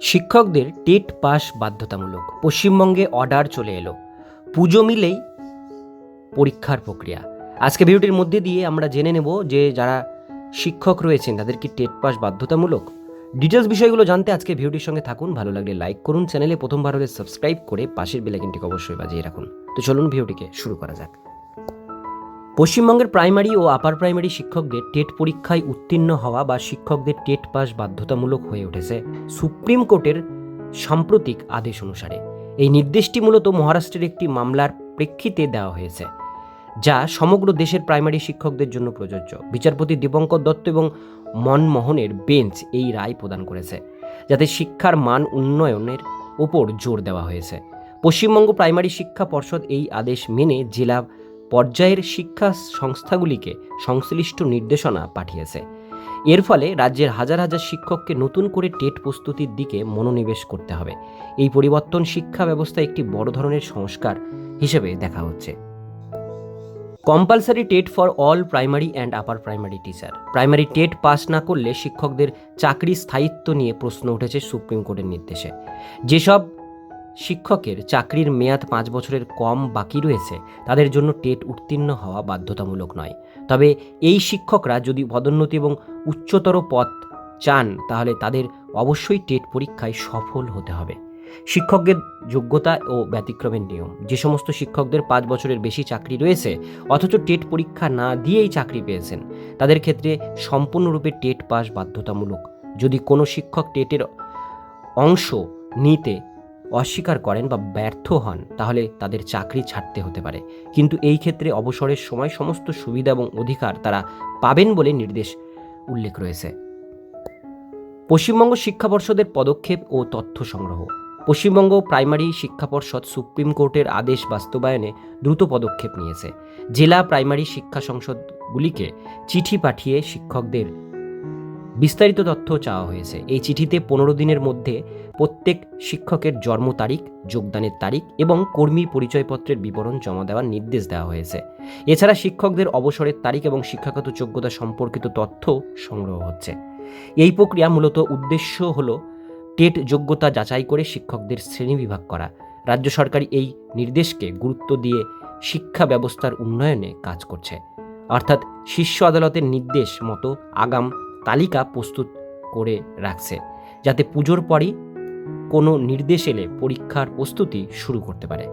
শিক্ষকদের TET pass বাধ্যতামূলক। পশ্চিমবঙ্গে অর্ডার চলে এলো। পুজো মিলেই পরীক্ষার প্রক্রিয়া। আজকে ভিডিওটির মধ্যে দিয়ে আমরা জেনে নেব যে যারা শিক্ষক রয়েছেন, তাদের কি টেট পাস বাধ্যতামূলক? ডিটেলস বিষয়গুলো জানতে আজকে ভিডিওটির সঙ্গে থাকুন। ভালো লাগলে লাইক করুন। চ্যানেলে প্রথমবার হলে সাবস্ক্রাইব করে পাশের বেলাইকিনটিকে অবশ্যই বাজিয়ে রাখুন। তো চলুন ভিডিওটিকে শুরু করা যাক। পশ্চিমবঙ্গের প্রাইমারি ও আপার প্রাইমারি শিক্ষকদের টেট পরীক্ষায় উত্তীর্ণ হওয়া বা শিক্ষকদের টেট পাস বাধ্যতামূলক হয়ে উঠেছে সুপ্রিম কোর্টের সাম্প্রতিক আদেশ অনুসারে। এই নির্দেশটি মূলত মহারাষ্ট্রের একটি মামলার প্রেক্ষিতে দেওয়া হয়েছে, যা সমগ্র দেশের প্রাইমারি শিক্ষকদের জন্য প্রযোজ্য। বিচারপতি দীপঙ্কর দত্ত এবং মনমোহনের বেঞ্চ এই রায় প্রদান করেছে, যাতে শিক্ষার মান উন্নয়নের ওপর জোর দেওয়া হয়েছে। পশ্চিমবঙ্গ প্রাইমারি শিক্ষা পর্ষদ এই আদেশ মেনে জেলা পর্যায়ের শিক্ষা সংস্থাগুলিকে সংশ্লিষ্ট নির্দেশনা পাঠিয়েছে। এর ফলে রাজ্যের হাজার হাজার শিক্ষককে নতুন করে টেট প্রস্তুতির দিকে মনোনিবেশ করতে হবে। এই পরিবর্তন শিক্ষা ব্যবস্থা একটি বড় ধরনের সংস্কার হিসেবে দেখা হচ্ছে। Compulsory TET for all primary and upper primary teacher. Primary TET pass না করলে শিক্ষকদের চাকরি স্থায়িত্ব নিয়ে প্রশ্ন উঠেছে সুপ্রিম কোর্টের নির্দেশে। যেসব শিক্ষকের চাকরির মেয়াদ পাঁচ বছরের কম বাকি রয়েছে, তাদের জন্য টেট উত্তীর্ণ হওয়া বাধ্যতামূলক নয়। তবে এই শিক্ষকরা যদি পদোন্নতি এবং উচ্চতর পথ চান, তাহলে তাদের অবশ্যই টেট পরীক্ষায় সফল হতে হবে। শিক্ষকদের যোগ্যতা ও ব্যতিক্রমের নিয়ম। যে সমস্ত শিক্ষকদের পাঁচ বছরের বেশি চাকরি রয়েছে, অথচ টেট পরীক্ষা না দিয়েই চাকরি পেয়েছেন, তাদের ক্ষেত্রে সম্পূর্ণরূপে টেট পাস বাধ্যতামূলক। যদি কোনো শিক্ষক টেটের অংশ নিতে অস্বীকার করেন বা ব্যর্থ হন, তাহলে তাদের চাকরি ছাড়তে হতে পারে। কিন্তু এই ক্ষেত্রে অবসরের সময় সমস্ত সুবিধা এবং অধিকার তারা পাবেন বলে নির্দেশ উল্লেখ রয়েছে। পশ্চিমবঙ্গ শিক্ষা পর্ষদের পদক্ষেপ ও তথ্য সংগ্রহ। পশ্চিমবঙ্গ প্রাইমারি শিক্ষা পর্ষদ সুপ্রিম কোর্টের আদেশ বাস্তবায়নে দ্রুত পদক্ষেপ নিয়েছে। জেলা প্রাইমারি শিক্ষা সংসদগুলিকে চিঠি পাঠিয়ে শিক্ষকদের বিস্তারিত তথ্য চাওয়া হয়েছে। এই চিঠিতে পনেরো দিনের মধ্যে প্রত্যেক শিক্ষকের জন্ম তারিখ, যোগদানের তারিখ এবং কর্মী পরিচয়পত্রের বিবরণ জমা দেওয়ার নির্দেশ দেওয়া হয়েছে। এছাড়া শিক্ষকদের অবসরের তারিখ এবং শিক্ষাগত যোগ্যতা সম্পর্কিত তথ্য সংগ্রহ হচ্ছে। এই প্রক্রিয়া মূলত উদ্দেশ্য হল টেট যোগ্যতা যাচাই করে শিক্ষকদের শ্রেণীবিভাগ করা। রাজ্য সরকার এই নির্দেশকে গুরুত্ব দিয়ে শিক্ষা ব্যবস্থার উন্নয়নে কাজ করছে। অর্থাৎ শীর্ষ আদালতের নির্দেশ মতো আগাম তালিকা প্রস্তুত করে রাখছে, যাতে পুজোর পরই কোনো নির্দেশ এলে পরীক্ষার প্রস্তুতি শুরু করতে পারে।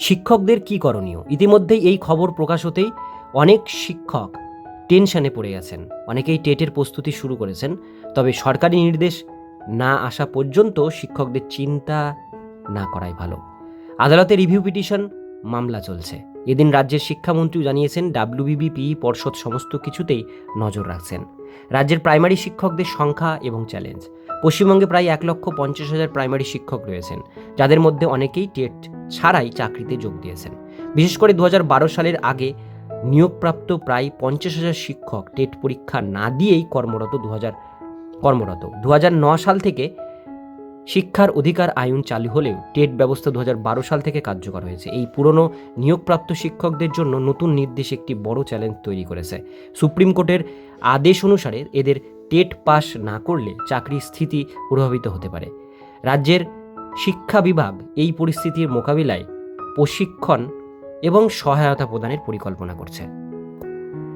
শিক্ষকদের কি করণীয়? ইতিমধ্যেই এই খবর প্রকাশ হতেই অনেক শিক্ষক টেনশনে পড়ে গেছেন অনেকেই টেটের প্রস্তুতি শুরু করেছেন, তবে সরকারি নির্দেশ না আসা পর্যন্ত শিক্ষকদের চিন্তা না করাই ভালো। আদালতে রিভিউ পিটিশন মামলা চলছে। এদিন রাজ্যের শিক্ষামন্ত্রীও জানিয়েছেন ডাব্লিউবিবিপি পর্ষদ সমস্ত কিছুতেই নজর রাখছেন। রাজ্যের প্রাইমারি শিক্ষকদের সংখ্যা এবং চ্যালেঞ্জ। পশ্চিমবঙ্গে প্রায় এক লক্ষ পঞ্চাশ হাজার প্রাইমারি শিক্ষক রয়েছেন, যাদের মধ্যে অনেকেই টেট ছাড়াই চাকরিতে যোগ দিয়েছেন। বিশেষ করে দু হাজার বারো সালের আগে নিয়োগপ্রাপ্ত প্রায় পঞ্চাশ হাজার শিক্ষক টেট পরীক্ষা না দিয়েই কর্মরত দু হাজার, কর্মরত। দু সাল থেকে শিক্ষার অধিকার আইন চালু হলেও টেট ব্যবস্থা দু হাজার বারো সাল থেকে কার্যকর হয়েছে। এই পুরনো নিয়োগপ্রাপ্ত শিক্ষকদের জন্য নতুন নির্দেশ একটি বড় চ্যালেঞ্জ তৈরি করেছে। সুপ্রিম কোর্টের আদেশ অনুসারে এদের টেট পাস না করলে চাকরির স্থিতি প্রভাবিত হতে পারে। রাজ্যের শিক্ষা বিভাগ এই পরিস্থিতির মোকাবিলায় প্রশিক্ষণ এবং সহায়তা প্রদানের পরিকল্পনা করছে।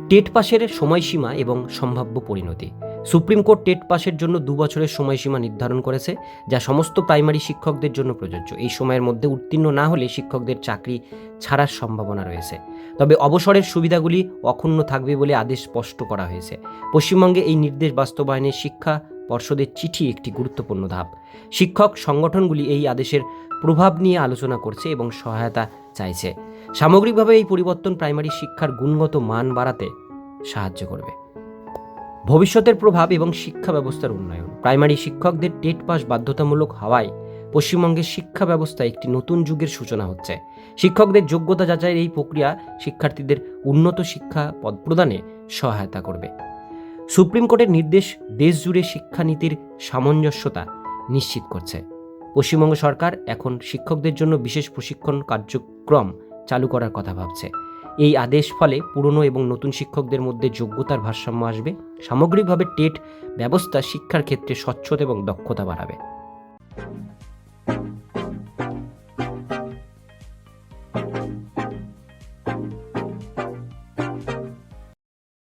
টেট পাসের সময়সীমা এবং সম্ভাব্য পরিণতি। সুপ্রিম কোর্ট টেট পাসের জন্য দু বছরের সময়সীমা নির্ধারণ করেছে, যা সমস্ত প্রাইমারি শিক্ষকদের জন্য প্রযোজ্য। এই সময়ের মধ্যে উত্তীর্ণ না হলে শিক্ষকদের চাকরি ছাড়ার সম্ভাবনা রয়েছে। তবে অবসরের সুবিধাগুলি অক্ষুণ্ণ থাকবে বলে আদেশ স্পষ্ট করা হয়েছে। পশ্চিমবঙ্গে এই নির্দেশ বাস্তবায়নে শিক্ষা পর্ষদের চিঠি একটি গুরুত্বপূর্ণ ধাপ। শিক্ষক সংগঠনগুলি এই আদেশের প্রভাব নিয়ে আলোচনা করছে এবং সহায়তা চাইছে। সামগ্রিকভাবে এই পরিবর্তন প্রাইমারি শিক্ষার গুণগত মান বাড়াতে সাহায্য করবে। ভবিষ্যতের প্রভাব এবং শিক্ষা ব্যবস্থার উন্নয়ন। প্রাইমারি শিক্ষকদের টেট পাস বাধ্যতামূলক হওয়ায় পশ্চিমবঙ্গের শিক্ষা ব্যবস্থায় একটি নতুন যুগের সূচনা হচ্ছে। শিক্ষকদের যোগ্যতা যাচাইয়ের এই প্রক্রিয়া শিক্ষার্থীদের উন্নত শিক্ষা পদ প্রদানে সহায়তা করবে। সুপ্রিম কোর্টের নির্দেশ দেশ জুড়ে শিক্ষানীতির সামঞ্জস্যতা নিশ্চিত করছে। পশ্চিমবঙ্গ সরকার এখন শিক্ষকদের জন্য বিশেষ প্রশিক্ষণ কার্যক্রম চালু করার কথা ভাবছে। এই আদেশ ফলে পুরনো এবং নতুন শিক্ষকদের মধ্যে যোগ্যতার ভারসাম্য আসবে। সামগ্রিকভাবে টেট ব্যবস্থা শিক্ষার ক্ষেত্রে স্বচ্ছতা এবং দক্ষতা বাড়াবে।